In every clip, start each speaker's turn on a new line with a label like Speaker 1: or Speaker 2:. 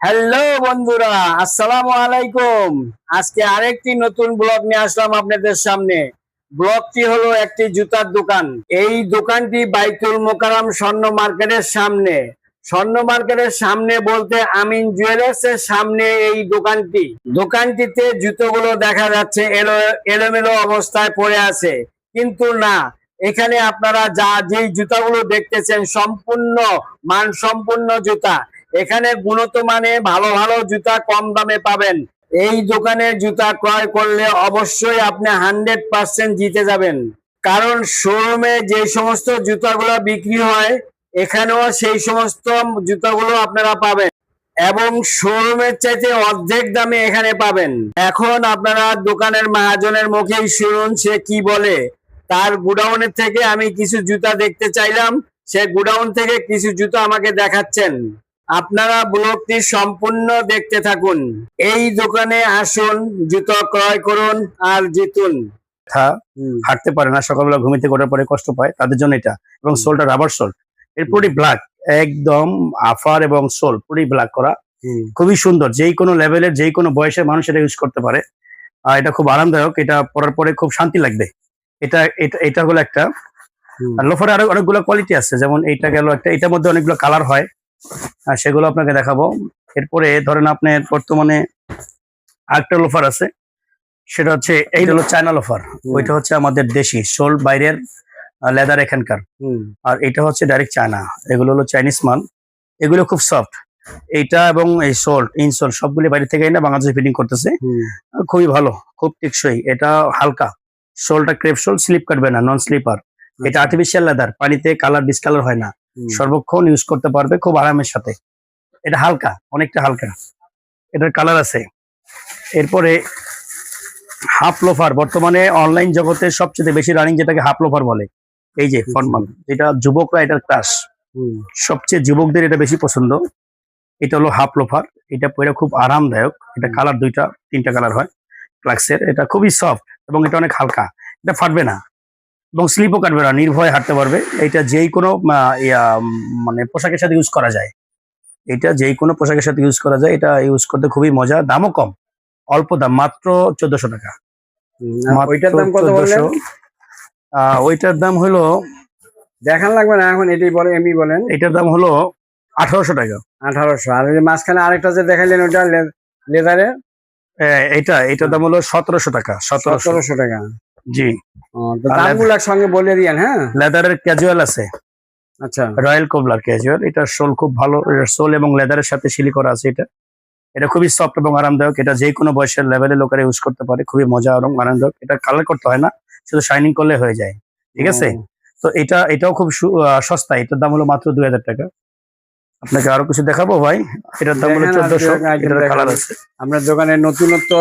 Speaker 1: Hello বন্ধুরা, আসসালামু আলাইকুম। আজকে আরেকটি নতুন ব্লগ নিয়ে আসলাম আপনাদের সামনে। ব্লগটি হলো একটি জুতার দোকান। এই দোকানটি বাইতুল মোকারাম স্বর্ণ মার্কেটের সামনে। স্বর্ণ মার্কেটের সামনে বলতে আমিন জুয়েলার্স এর সামনে এই দোকানটি। দোকানটিতে জুতোগুলো দেখা যাচ্ছে, এলো, এলোমেলো অবস্থায় পড়ে আছে। কিন্তু না, এখানে আপনারা যা যে জুতাগুলো দেখতেছেন, সম্পূর্ণ মান সম্পূর্ণ জুতা। এখানে গুণত মানে ভালো ভালো জুতা কম দামে পাবেন। এই দোকানে জুতা ক্রয় করলে অবশ্যই আপনি হান্ড্রেড পার্সেন্ট জিতে যাবেন। কারণ শোরুমে যে সমস্ত জুতাগুলো বিক্রি হয়, এখানেও সেই সমস্ত জুতাগুলো আপনারা পাবেন এবং শোরুমের চাইতে অর্ধেক দামে এখানে পাবেন। এখন আপনারা দোকানের মহাজনের মুখেই শুনুন সে কি বলে। তার গুডাউনের থেকে আমি কিছু জুতা দেখতে চাইলাম, সে গুডাউন থেকে কিছু জুতা আমাকে দেখাচ্ছেন। আপনারা ব্লগটি সম্পূর্ণ দেখতে থাকুন। এই দোকানে আসুন জুতো ক্রয় করুন আর জিতুন।
Speaker 2: হাঁটতে পারে না সকালবেলা ঘুমিতে করার পরে কষ্ট পায় তাদের জন্য এটা। এবং সোলটা রাবার সোল এর পুরি ব্ল্যাক একদম আফার এবং সোল পুরি ব্ল্যাক করা। খুবই সুন্দর যেই কোনো লেভেলের যেই কোনো বয়সের মানুষ এটা ইউজ করতে পারে। আর এটা খুব আরামদায়ক এটা পরার পরে খুব শান্তি লাগবে। এটা এটা এটা হলো একটা। আর লোফারে আরও অনেকগুলো কোয়ালিটি আছে যেমন এইটা গেল একটা এটার মধ্যে অনেকগুলো কালার হয়। সেগুলো আপনাকে দেখাবো। এরপরে ধরেন আপনার বর্তমানে আরেকটা লোফার আছে। সেটা হচ্ছে এই হলো চায়না লোফার ওইটা হচ্ছে আমাদের দেশি সোল বাইরের লেদার এখানকার। আর এটা হচ্ছে ডাইরেক্ট চায়না এগুলো হলো চাইনিজ মাল। এগুলো খুব সফট এইটা এবং এই সোল ইনসোল সবগুলি বাইরে থেকে এনে বাংলাদেশে ফিটিং করতেছে। খুবই ভালো খুব টেকসই। এটা হালকা। সোলটা ক্রেপ সোল স্লিপ কাটবে না নন স্লিপার এটা আর্টিফিশিয়াল লেদার পানিতে কালার ডিসকালার হয় না। সর্বক্ষণ ইউজ করতে পারবে খুব আরামের সাথে। এটা হালকা অনেকটা হালকা। এটার কালার আছে। এরপরে হাফ লোফার বর্তমানে অনলাইন জগতে সবচেয়ে বেশি রানিং যেটাকে হাফ লোফার বলে। এই যে ফর্মাল যেটা যুবকরা এটার ক্রাশ সবচেয়ে যুবকদের এটা বেশি পছন্দ। এটা হলো হাফ লোফার এটা পরে খুব আরামদায়ক। এটা কালার দুইটা তিনটা কালার হয়। ক্লাক্সের এটা খুবই সফট এবং এটা অনেক হালকা। এটা ফাটবে না। এবং স্লিপও কাটবে না নির্ভয়ে হাঁটতে পারবে। এটা যেই কোনো মানে পোশাকের সাথে ইউজ করা যায়। এটা যেই কোনো পোশাকের সাথে ইউজ করা যায় এটা ইউজ করতে খুবই মজা। দামও কম অল্প দাম মাত্র চোদ্দশো টাকা।
Speaker 1: ওইটার দাম কত বললেন?
Speaker 2: 1400 আহ, ওইটার দাম হলো
Speaker 1: দেখান লাগবে না এখন এটাই বলে এমনি বলেন।
Speaker 2: এটার দাম হলো আঠারোশো টাকা।
Speaker 1: আঠারোশো আর মাঝখানে আরেকটা যে দেখাইলেন ওটা লেদারে
Speaker 2: এ, এটা এটার দাম হলো সতেরোশো টাকা সতেরোশো
Speaker 1: টাকা।
Speaker 2: জি।
Speaker 1: ও, তো
Speaker 2: আর
Speaker 1: দামগুলো সঙ্গে বলে দিয়েন হ্যাঁ?
Speaker 2: লেদারের ক্যাজুয়াল আছে।
Speaker 1: আচ্ছা।
Speaker 2: রয়্যাল কোবলার ক্যাজুয়াল এটা সোল খুব ভালো সোল এবং লেদারের সাথে সিলি করা আছে এটা। এটা খুবই সফট এবং আরামদায়ক এটা যে কোনো বয়সের লেভেলের লোকেরা ইউজ করতে পারে খুবই মজা এবং আরামদায়ক। এটা কালার করতে হয় না শুধু শাইনিং করলে হয়ে যায় ঠিক আছে? তো এটা এটাও খুব সস্তা এটার দাম হলো মাত্র দুই হাজার টাকা। আপনাকে আরও কিছু দেখাবো ভাই? এটার দাম হলো চোদ্দশো এটার কালার আছে।
Speaker 1: আপনার দোকানে নতুনত্ব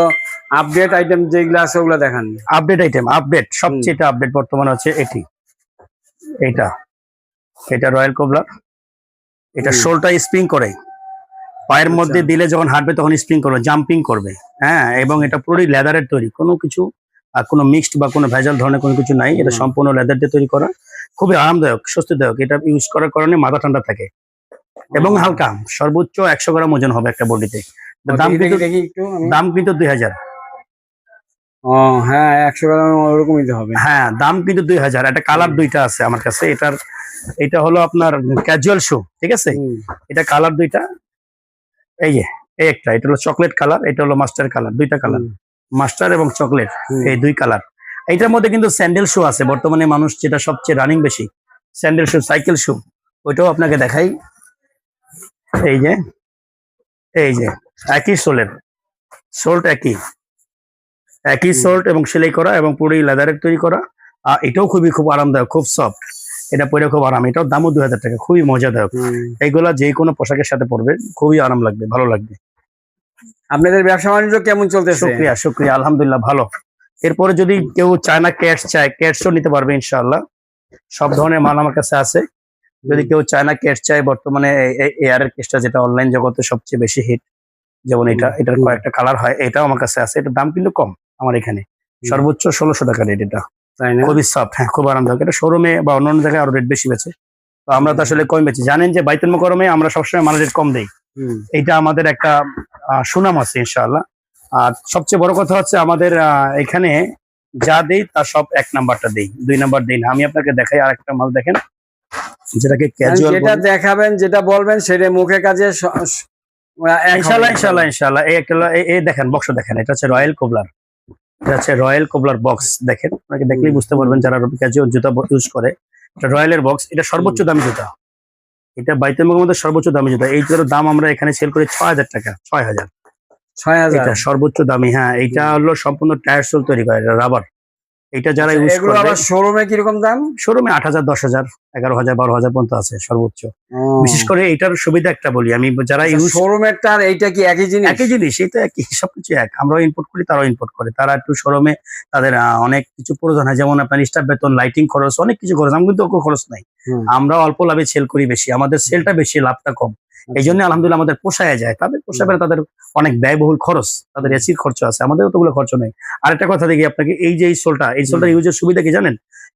Speaker 1: আপডেট আইটেম যেগুলো আছে ওগুলো দেখান।
Speaker 2: আপডেট আইটেম আপডেট সবচেয়ে আপডেট বর্তমান হচ্ছে এটি। এটা এটা রয়্যাল কোবলার এটা। শোলটা স্প্রিং করে। পায়ের
Speaker 1: আচ্ছা।
Speaker 2: মধ্যে দিলে যখন হাঁটবে তখন স্প্রিং করবে জাম্পিং করবে। হ্যাঁ এবং এটা পুরোই লেদারের তৈরি। কোনো কিছু আর কোনো মিক্সড বা কোনো ভেজাল ধরনের কোনো কিছু নাই। এটা সম্পূর্ণ লেদার দিয়ে তৈরি করা। খুবই আরামদায়ক স্বস্তিদায়ক। এটা ইউজ করার কারণে মাথা ঠান্ডা থাকে। এবং হালকা সর্বোচ্চ একশো গ্রাম ওজন হবে একটা বডিতে। দাম কিন্তু। দাম কিন্তু দুই হাজার।
Speaker 1: হ্যাঁ একশো গ্রাম ওরকমই তো হবে।
Speaker 2: হ্যাঁ দাম কিন্তু দুই হাজার। একটা কালার দুইটা আছে আমার কাছে। এটার এটা হলো আপনার ক্যাজুয়াল শু ঠিক আছে? এটা কালার দুইটা। এই যে এই একটা এটা হলো চকলেট কালার এটা হলো মাস্টার কালার দুইটা কালার। মাস্টার এবং চকলেট এই দুই কালার। এইটার মধ্যে কিন্তু স্যান্ডেল শু আছে। বর্তমানে মানুষ যেটা সবচেয়ে রানিং বেশি স্যান্ডেল শু সাইকেল শু ওইটাও আপনাকে দেখাই। এই যে এই যে একই সোলের সোল্ট একই একই সোল্ট এবং সেলাই করা এবং পুরোই লেদারের তৈরি করা। আর এটাও খুবই খুব আরামদায়ক খুব সফট এটা পরে খুব আরাম এটাও দামও দুই হাজার টাকা খুবই মজাদায়ক। এইগুলা যে কোনো পোশাকের সাথে পরবে খুবই আরাম লাগবে ভালো লাগবে।
Speaker 1: আপনাদের ব্যবসা বাণিজ্য কেমন চলতেছে?
Speaker 2: শুক্রিয়া শুক্রিয়া আলহামদুলিল্লাহ ভালো। এরপরে যদি কেউ চায়না ক্যাটস চায় ক্যাটসও নিতে পারবে ইনশাআল্লাহ। সব ধরনের মাল আমার কাছে আছে। যদি কেউ চায়না ক্যাটস চায় বর্তমানে এয়ারের কেসটা যেটা অনলাইন জগতে সবচেয়ে বেশি হিট যেমন এটা এটার কয়েকটা কালার হয় এটাও আমার কাছে আছে এটার দাম কিন্তু কম আমার এখানে। সর্বোচ্চ ষোলোশো টাকা রেট এটা। খুবই সফট হ্যাঁ খুব আরামদায়ক। এটা শোরুমে বা অন্যান্য জায়গায় আরও রেট বেশি বেছে তো আমরা তো আসলে কম বেছি জানেন যে বাইতুল মোকরমে আমরা সবসময় মালের রেট কম দেই। এটা আমাদের একটা আহ, সুনাম আছে ইনশাআল্লাহ। আর সবচেয়ে বড় কথা হচ্ছে আমাদের এখানে যা দেই তা সব এক নাম্বারটা দেই দুই নাম্বার দেই না। আমি আপনাকে দেখাই আর একটা মাল দেখেন। যেটাকে ক্যাজুয়াল
Speaker 1: যেটা দেখাবেন যেটা বলবেন সেটা মুখে কাজে
Speaker 2: ইনশাআল্লাহ ইনশাআল্লাহ ইনশাআল্লাহ এই একটা এই- দেখেন বক্স দেখেন। এটা হচ্ছে রয়্যাল কোবলার এটা হচ্ছে রয়্যাল কোবলার বক্স দেখেন। আপনাকে দেখলেই বুঝতে পারবেন যারা ক্যাজুয়াল জুতা ইউজ করে। এটা রয়্যালের বক্স এটা সর্বোচ্চ দামি জুতা। এটা বাইতের মধ্যে সর্বোচ্চ দামি জুতা। এই জুতার দাম আমরা এখানে সেল করি ছয় হাজার টাকা ছয় হাজার।
Speaker 1: ছয় হাজার।
Speaker 2: এটা সর্বোচ্চ দামি হ্যাঁ। এটা হলো সম্পূর্ণ টায়ার সোল তৈরি করে এটা রাবার এটা যারা ইউজ
Speaker 1: আচ্ছা, এগুলো আবার শোরুমে কীরকম দাম?
Speaker 2: শোরুমে আট হাজার দশ হাজার এগারো হাজার বারো হাজার পর্যন্ত আছে সর্বোচ্চ। বিশেষ করে এটার সুবিধা একটা বলি আমি যারা ইউজ
Speaker 1: শোরুমেরটা আর এইটা কি একই জিনিস?
Speaker 2: একই জিনিস এটা একই সবকিছু এক। আমরাও ইম্পোর্ট করি তারাও ইম্পোর্ট করে। তারা একটু শোরুমে তাদের অনেক কিছু প্রয়োজন হয় যেমন আপনার স্টাফ বেতন লাইটিং খরচ অনেক কিছু খরচ আমি কিন্তু খরচ নাই। আমরা অল্প লাভে সেল করি বেশি আমাদের সেলটা বেশি লাভটা কম। এই জন্য আলহামদুলিল্লাহ আমাদের পোষায় যায়। তাদের পোষাবে না, তাদের অনেক ব্যয়বহুল খরচ তাদের এসির খরচ আছে আমাদের অতগুলো খরচ নেই। আর একটা কথা দেখি আপনাকে এই যে এই সোলটা এই সোলটা ইউজের সুবিধা কি জানেন?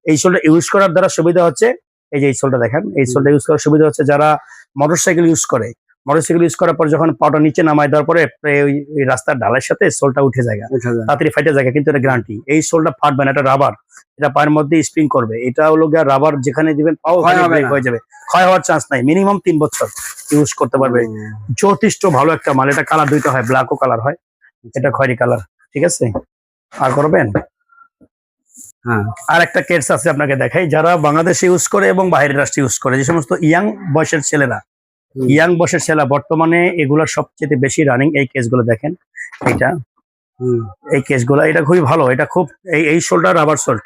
Speaker 2: এই সোলটা ইউজ করার দ্বারা সুবিধা হচ্ছে এই যে এই সোলটা দেখেন এই সোলটা ইউজ করার সুবিধা হচ্ছে যারা মোটরসাইকেল ইউজ করে মোটরসাইকেল ইউজ করার পর যখন পাটা নিচে নামায় দেওয়ার পরে ওই রাস্তার ঢালের সাথে সোলটা উঠে যায়।
Speaker 1: উঠে যায়।
Speaker 2: তাড়াতাড়ি ফাইটে যায় কিন্তু এটা গ্যারান্টি এই সোলটা ফাটবে না এটা রাবার এটা পায়ের মধ্যে স্প্রিং করবে। এটা হলো গিয়ে রাবার যেখানে দিবেন পাও। হয়ে যাবে। ক্ষয় হওয়ার চান্স নাই। মিনিমাম তিন বছর ইউজ করতে পারবে। যথেষ্ট ভালো একটা মাল। এটা কালার দুইটা হয় ব্ল্যাকও কালার হয়। এটা খয়েরি কালার ঠিক আছে? আর করবেন?
Speaker 1: হ্যাঁ।
Speaker 2: আর একটা কেস আছে আপনাকে দেখাই। যারা বাংলাদেশে ইউজ করে এবং বাইরের রাষ্ট্রে ইউজ করে যে সমস্ত ইয়াং বয়সের ছেলেরা। ইয়াং বয়সের ছেলে বর্তমানে এগুলোর সবচেয়ে বেশি রানিং এই কেসগুলো দেখেন। এটা এই কেসগুলো এটা খুবই ভালো। এটা খুব এই এই শোলটা রাবার সোল্ট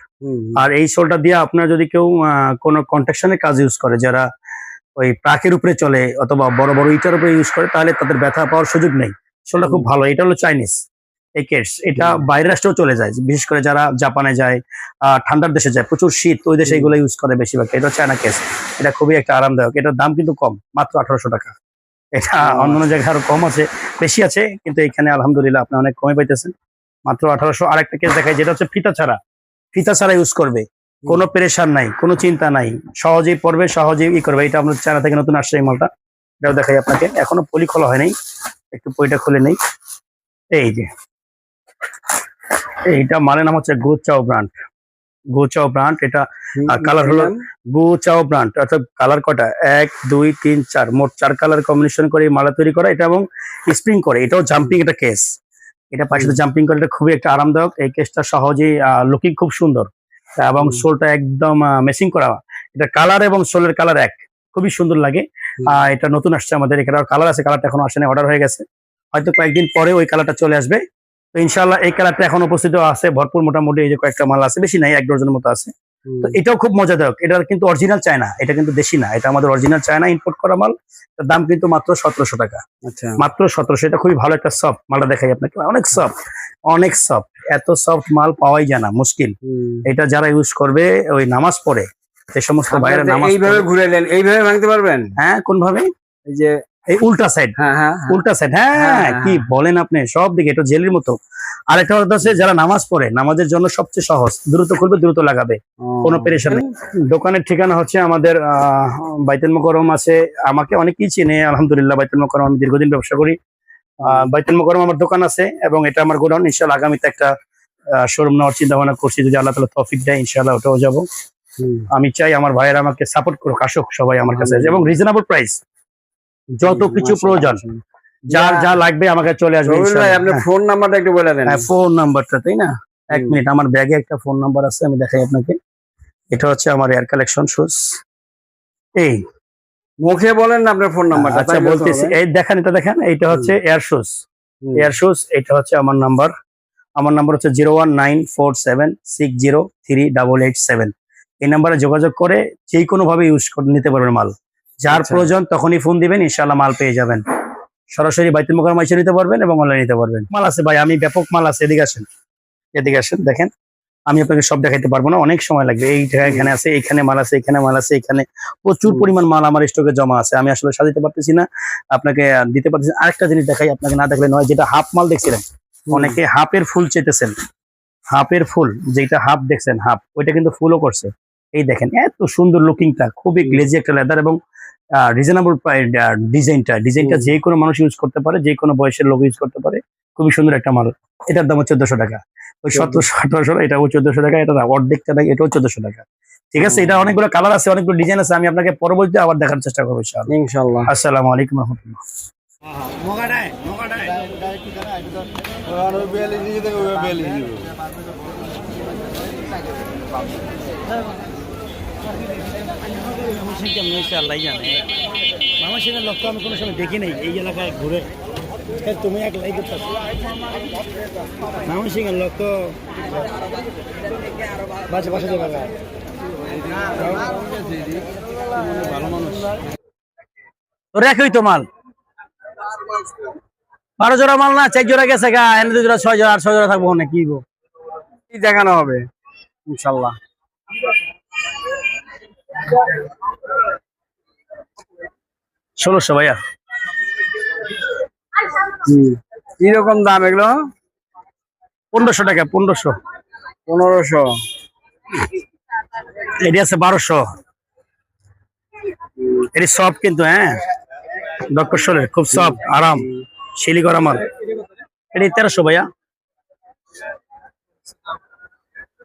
Speaker 2: আর এই সোলটা দিয়ে আপনার যদি কেউ কোনো কন্ট্রাকশনের কাজ ইউজ করে যারা ওই প্রাকের উপরে চলে অথবা বড় বড় ইটার উপরে ইউজ করে তাহলে তাদের ব্যথা পাওয়ার সুযোগ নেই। সোলটা খুব ভালো। এটা হলো চাইনিজ এই কেটস এটা। বাইরের রাষ্ট্রেও চলে যায়। বিশেষ করে যারা জাপানে যায় ঠান্ডার দেশে যায় প্রচুর শীত ওই দেশে এগুলো ইউজ করে বেশিরভাগ। এটা চায়না কেস এটা খুবই একটা আরামদায়ক। এটার দাম কিন্তু কম মাত্র আঠারোশো টাকা। এটা। অন্যান্য জায়গায় আরও কম আছে বেশি আছে কিন্তু এখানে আলহামদুলিল্লাহ আপনি অনেক কমে পাইতেছেন। মাত্র আঠারোশো। আর একটা কেস দেখায় যেটা হচ্ছে ফিতা ছাড়া। ফিতা ছাড়া ইউজ করবে। কোনো প্রেশার নাই কোনো চিন্তা নাই। সহজেই পড়বে সহজেই ই করবে। এটা আমরা চায়না থেকে নতুন আসছে এই মালটা। এটাও দেখাই আপনাকে। এখনও পলি খোলা হয় নাই। একটু পলিটা খুলে নেই। এই যে। এইটা মানে নাম হচ্ছে গোচাও ব্র্যান্ড গোচাও ব্র্যান্ড এটা আর colour হলো- গোচাও ব্র্যান্ড অর্থাৎ কালার কটা এক দুই তিন চার। মোট চার কালার কম্বিনেশন করে মালা তৈরি করা এটা এবং স্প্রিং করে। এটাও জাম্পিং একটা কেস এটা পাশে জাম্পিং করে এটা খুবই একটা আরামদায়ক। এই কেসটা সহজেই লুকিং খুব সুন্দর। এবং। সোলটা একদম মেসিং করা। এটা কালার এবং সোলের কালার এক। খুবই সুন্দর লাগে। আহ, এটা নতুন আসছে আমাদের। এখানে কালার আছে কালারটা এখনও আসেনি অর্ডার হয়ে গেছে। হয়তো কয়েকদিন পরে ওই কালারটা চলে আসবে। তো ইনশাল্লাহ এই কালারটা এখন উপস্থিত আছে ভরপুর মোটামুটি এই যে কয়েকটা মাল আছে বেশি নাই এক ডজনের মতো আছে। তো এটাও খুব মজাদায়ক এটা কিন্তু অরিজিনাল চায়না এটা কিন্তু দেশি না এটা আমাদের অরিজিনাল চায়না ইম্পোর্ট করা মাল এটার দাম কিন্তু মাত্র সতেরোশো টাকা।
Speaker 1: আচ্ছা।
Speaker 2: মাত্র সতেরোশো এটা খুবই ভালো একটা সফট মালটা দেখাই আপনাকে অনেক সফট অনেক সফট এত সফট মাল পাওয়াই যায় না মুশকিল। এটা যারা ইউজ করবে ওই নামাজ পড়ে যে সমস্ত বাইরে নামাজ
Speaker 1: এইভাবে ঘুরে এলেন এইভাবে ভাঙতে পারবেন?
Speaker 2: হ্যাঁ কোন ভাবে
Speaker 1: এই যে
Speaker 2: এই উল্টা সাইড
Speaker 1: হ্যাঁ হ্যাঁ হ্যাঁ।
Speaker 2: উল্টা সাইড হ্যাঁ কি বলেন আপনি? সব দিকে এটা জেলের মতো। আরেকটা কথা হচ্ছে যারা নামাজ পড়ে নামাজের জন্য সবচেয়ে সহজ দ্রুত করবে দ্রুত লাগাবে।
Speaker 1: ও,
Speaker 2: কোনো পেরেশান নেই। দোকানের ঠিকানা হচ্ছে আমাদের আহ, বাইতুল মোকরম আছে। আমাকে অনেকেই চিনে আলহামদুলিল্লাহ বাইতুল মোকরম আমি দীর্ঘদিন ব্যবসা করি। বাইতুল মোকরম আমার দোকান আছে এবং এটা আমার গোডাউন। ইনশাল্লাহ আগামীতে একটা শোরুম নেওয়ার চিন্তা ভাবনা করছি। যদি আল্লাহ তালা তফিক দেয় ইনশাল্লাহ ওটাও যাব। আমি চাই আমার ভাইয়েরা আমাকে সাপোর্ট করুক আসুক সবাই আমার কাছে। এবং রিজনেবল প্রাইস যত কিছু প্রয়োজন। যার
Speaker 1: যা-
Speaker 2: যা লাগবে আমাকে চলে আসবে
Speaker 1: রবিউল ভাই আপনি ফোন নাম্বারটা একটু বলে দেন।
Speaker 2: হ্যাঁ ফোন নাম্বারটা তাই না? এক মিনিট আমার ব্যাগে একটা ফোন নাম্বার আছে আমি দেখাই আপনাকে। এটা হচ্ছে আমার এয়ার কালেকশন শুজ এই।
Speaker 1: মুখে বলেন না আপনার ফোন নাম্বারটা
Speaker 2: আচ্ছা বলতেছি। এই দেখেন এটা দেখেন এইটা হচ্ছে এয়ার শুজ এয়ার শুজ এটা হচ্ছে আমার নাম্বার। আমার নাম্বার হচ্ছে zero one nine four seven six zero three double eight seven. এই নাম্বারে যোগাযোগ করে যে কোনো ভাবে ইউজ করে নিতে পারবেন মাল। যার
Speaker 1: আচ্ছা।
Speaker 2: প্রয়োজন তখনই ফোন দিবেন ইনশাল্লাহ মাল পেয়ে যাবেন। সরাসরি বাইতুল মোকারম এসে নিতে পারবেন এবং অনলাইন নিতে পারবেন। মাল আছে ভাই আমি ব্যাপক মাল আছে এদিকে আসেন। এদিকে আসেন দেখেন। আমি আপনাকে সব দেখাইতে পারব না অনেক সময় লাগবে। এই জায়গায় এখানে আছে এখানে মাল আছে এখানে মাল আছে এখানে প্রচুর পরিমাণ মাল আমার স্টকে জমা আছে। আমি আসলে সাজাতে পারতেছি না আপনাকে দিতে পারতেছি। আরেকটা জিনিস দেখাই আপনাকে না দেখলে নয় যেটা হাফ মাল দেখছিলেন অনেকে হাফের ফুল চেতেছেন। হাফের ফুল যেটা হাফ দেখছেন হাফ। ওইটা কিন্তু ফুলও করছে। এই দেখেন এত সুন্দর লুকিংটা খুবই গ্লেজি একটা লেদার এবং রিজনেবল ডিজাইনটা ডিজাইনটা। যে কোনো মানুষ ইউজ করতে পারে যে কোনো বয়সের লোক ইউজ করতে পারে। খুবই সুন্দর একটা মাল। এটার দাম চোদ্দশো টাকা। ওই সতেরোশো আঠারোশো এটাও চোদ্দশো টাকা এটা অর্ধেকটা টাকা এটাও চোদ্দশো টাকা। ঠিক আছে? এটা অনেকগুলো কালার আছে অনেকগুলো ডিজাইন আছে আমি আপনাকে পরবর্তীতে আবার দেখার চেষ্টা করব
Speaker 1: ইনশাল্লাহ
Speaker 2: আসসালামু আলাইকুম রহমতুল্লাহ। আল্লাহ জানে। মানুষের লক্ষ্য আমি কোনো সময় দেখি নাই, এই এলাকায় ঘুরে। তুমি এক লাইক মানুষের লক্ষ্য বাসা বাসা যাবে ভালো মানুষ রেখই তো মাল। বারো জোড়া মাল না, চার জোড়া গেছে গা, এনে দুই জোড়া, ছয় জোড়া আট ছয় জোড়া থাকব না কি
Speaker 1: দেখানো হবে? ইনশাল্লাহ।
Speaker 2: ষোলোশো ভাইয়া।
Speaker 1: কি রকম দাম এগুলো?
Speaker 2: পনেরোশো টাকা পনেরোশো।
Speaker 1: পনেরোশো।
Speaker 2: এটি আছে বারোশো। এটি সব কিন্তু হ্যাঁ? ডক্টর খুব সব আরাম শিলি করা মাল। এটি তেরোশো ভাইয়া।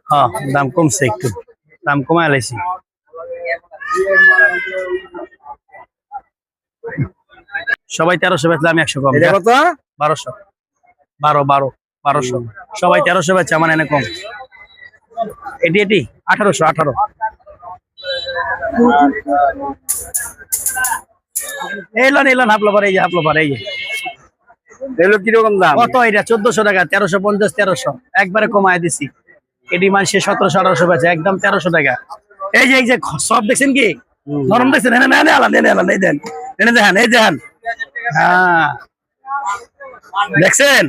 Speaker 2: হ্যাঁ দাম কমছে একটু। দাম কমায় আলাইছি সবাই তেরোশো বেচলে আমি একশো কম।
Speaker 1: কত?
Speaker 2: বারোশো। বারো বারো বারোশো। সবাই তেরোশো বেচে আমার এনে কম। এটি এটি? আঠারোশো আঠারো। এলন এলন হাফলোবার এই যে হাফলোবার এই যে।
Speaker 1: এগুলো কি রকম দাম?
Speaker 2: কত এটা? চোদ্দশো টাকা তেরোশো পঞ্চাশ তেরোশো। একবারে কমায় দিছি। এটি মানুষে সতেরোশো আঠারোশো বেচে একদম তেরোশো টাকা। এই যে এই যে সব দেখছেন কি। নরম দেখছেন? এনে এনে আলান এনে আলান এই দেন। এনে দেখেন এই দেখেন। হ্যাঁ। দেখছেন?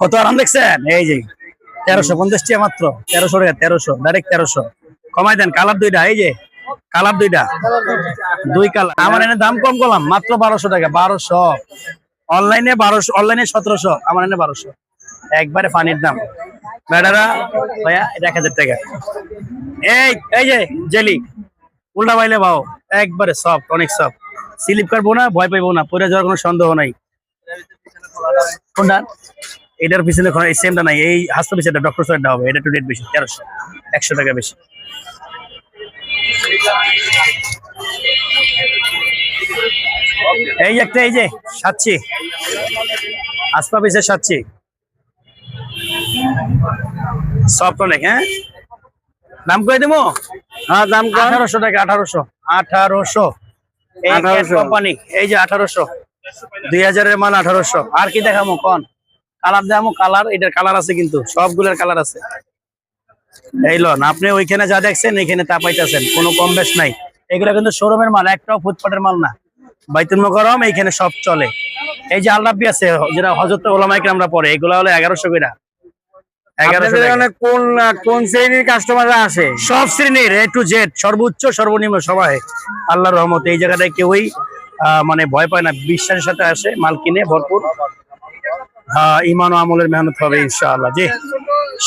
Speaker 2: কত আরাম দেখছেন? এই যে তেরোশো পঞ্চাশ টাকা মাত্র। তেরোশো টাকা তেরোশো ডাইরেক্ট তেরোশো। কমাই দেন কালার দুইটা এই যে কালার দুইটা। দুই কালার। আমার এনে দাম কম করলাম মাত্র বারোশো টাকা বারোশো। অনলাইনে বারোশো অনলাইনে সতেরোশো আমার এনে বারোশো। একবারে পানির দাম। ম্যাডারা ভাইয়া, এটা এক হাজার টাকা। এই এই যে, জেলি, উল্টা বাইলে বাও, একবারে সফট অনেক সফট স্লিপ কাটবো না, ভয় পাইবো না, পরে যাওয়ার কোনো সন্দেহ নাই। কোনটা? এটার পিছনে এই সেমটা নাই, এই হাস্ত পিছনে ডক্টর সাইডটা হবে, এটা একটু রেট বেশি, তেরোশো, একশো টাকা বেশি। এই একটা, এই যে সাচ্ছি আসপা পিসের সাচ্ছি সফট অনেক হ্যাঁ? দাম করে দেবো?
Speaker 1: হ্যাঁ দাম
Speaker 2: আঠারোশো টাকা আঠারোশো। আঠারোশো।
Speaker 1: 1800
Speaker 2: কোম্পানি এই যে আঠারোশো। দুই হাজারের মাল আঠারোশো। আর কি দেখামো কন? কালার দেখামো কালার এটার কালার আছে কিন্তু সবগুলোর কালার আছে। এই লন আপনি ওইখানে যা দেখছেন এখানে তা পাইতেছেন কোনো কম বেশ নাই। এগুলো কিন্তু শোরুমের মাল একটাও ফুটপাটের মাল না। বাইতুল মোকরম এইখানে সব চলে। এই যে আল্লাপি আছে যেটা হজরত ওলামাইকে আমরা পড়ে এগুলো হলো এগারোশো কইরা এগারোশো
Speaker 1: আপনাদের
Speaker 2: টাকা।
Speaker 1: এখানে কোন কোন শ্রেণির কাস্টমাররা আসে?
Speaker 2: সব শ্রেণির এ টু জেড সর্বোচ্চ সর্বনিম্ন সবাই। আল্লাহর রহমতে এই জায়গাটায় কেউই মানে ভয় পায় না বিশ্বাসের সাথে আসে মাল কিনে ভরপুর। ইমান আমলের মেহনত হবে ইনশাআল্লাহ। জি।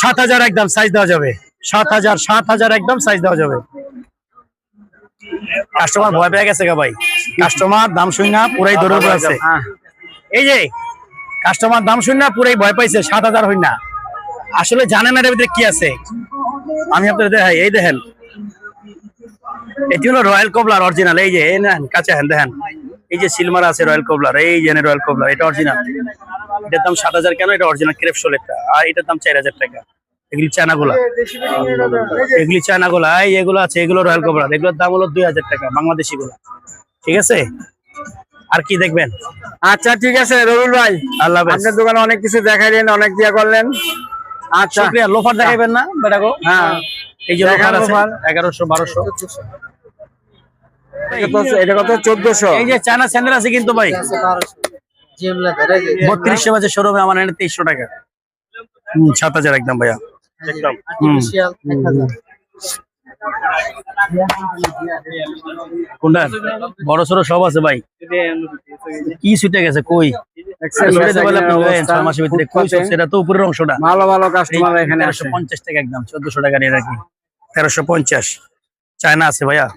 Speaker 2: সাত হাজার একদম সাইজ দেওয়া যাবে। সাত হাজার সাত হাজার একদম সাইজ দেওয়া যাবে। কাস্টমার ভয় পেয়ে গেছে গা ভাই। কাস্টমার দাম শুই না পুরাই দৌড়ে আছে।
Speaker 1: হ্যাঁ।
Speaker 2: এই যে কাস্টমার দাম শুই না পুরাই ভয় পাইছে সাত হাজার হই না আসলে জানে না এর ভিতরে কি আছে? আমি আপনাদের দেখাই এই দেখেন। এটি হলো রয়্যাল কোবলার অরিজিনাল এই যে এই নেন কাছে হেন দেখেন। এই যে সিলমার আছে রয়্যাল কোবলার এই যে রয়্যাল কোবলার এটা অরিজিনাল। এটার দাম সাত হাজার কেন? এটা অরিজিনাল ক্রেপসোল একটা। আর এটার দাম চার হাজার টাকা। এগুলি চায়নাগুলা। এগুলি চায়নাগুলা এই এগুলো আছে এগুলো রয়্যাল কোবলার। এগুলোর দাম হলো দুই হাজার টাকা বাংলাদেশি গুলা ঠিক আছে? আর কি দেখবেন?
Speaker 1: আচ্ছা ঠিক আছে রবিউল ভাই।
Speaker 2: আল্লাহ
Speaker 1: আপনার দোকানে অনেক কিছু দেখাইলেন অনেক দিয়া করলেন। আচ্ছা।
Speaker 2: শুকরিয়া লোফার দেখাবেন না বেটাগো?
Speaker 1: হ্যাঁ।
Speaker 2: এই যে লোফার আছে
Speaker 1: লোফার।
Speaker 2: এগারোশো বারোশো।
Speaker 1: এটা কত- এটা কত? চোদ্দশো।
Speaker 2: এই যে চায়না স্যান্ডেল আছে কিন্তু ভাই। বত্রিশশো বাজে শোরুমে আমার এনে তেইশশো টাকা। হম সাত হাজার একদম ভাইয়া। হুম। কোনটা? বড় সড়ো সব আছে ভাই। কি ছুটে গেছে কই? আপনি? এটা তেরোশো পঞ্চাশ চায়না আছে ভাইয়া।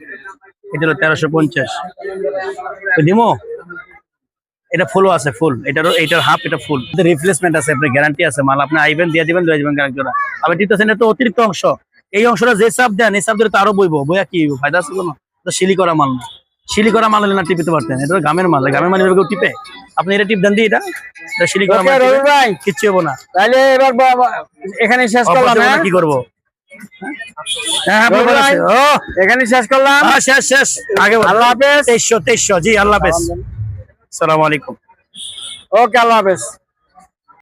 Speaker 2: এটা হলো তেরোশো পঞ্চাশ। এটা ফুলও আছে ফুল এটারও এটার হাফ এটা ফুল রিপ্লেসমেন্ট আছে আপনার গ্যারান্টি আছে মাল আপনি আইবেন দিয়ে দিবেন দিয়ে দিবেন গ্যারান্টি আবার টিপতেছেন তো অতিরিক্ত অংশ। এই অংশটা যে চাপ দেন এই চাপ দিলে তো আরও বইবো। বইয়া কি ফায়দা আছে কোনো? শিলি করা মাল না। শিলি করা মাল হলে না টিপিতে পারতেন। এটা গ্রামের মাল। গ্রামের মাল এভাবে কেউ টিপে? আপনি এটা টিপ দেন দিয়ে এটা? এটা শিলি করা মাল
Speaker 1: ভাই।
Speaker 2: কিচ্ছু হব না।
Speaker 1: তাহলে এবার বা- বা- এখানে শেষ করলাম হ্যাঁ?
Speaker 2: কি করব? হ্যাঁ হ্যাঁ
Speaker 1: এখানে শেষ করলাম।
Speaker 2: হ্যাঁ, শেষ শেষ। আগে
Speaker 1: আল্লাহ হাফেজ।
Speaker 2: তেইশশো তেইশশো। জি আল্লাহ হাফেজ। সালাম আলাইকুম।
Speaker 1: ওকে আল্লাহ হাফেজ।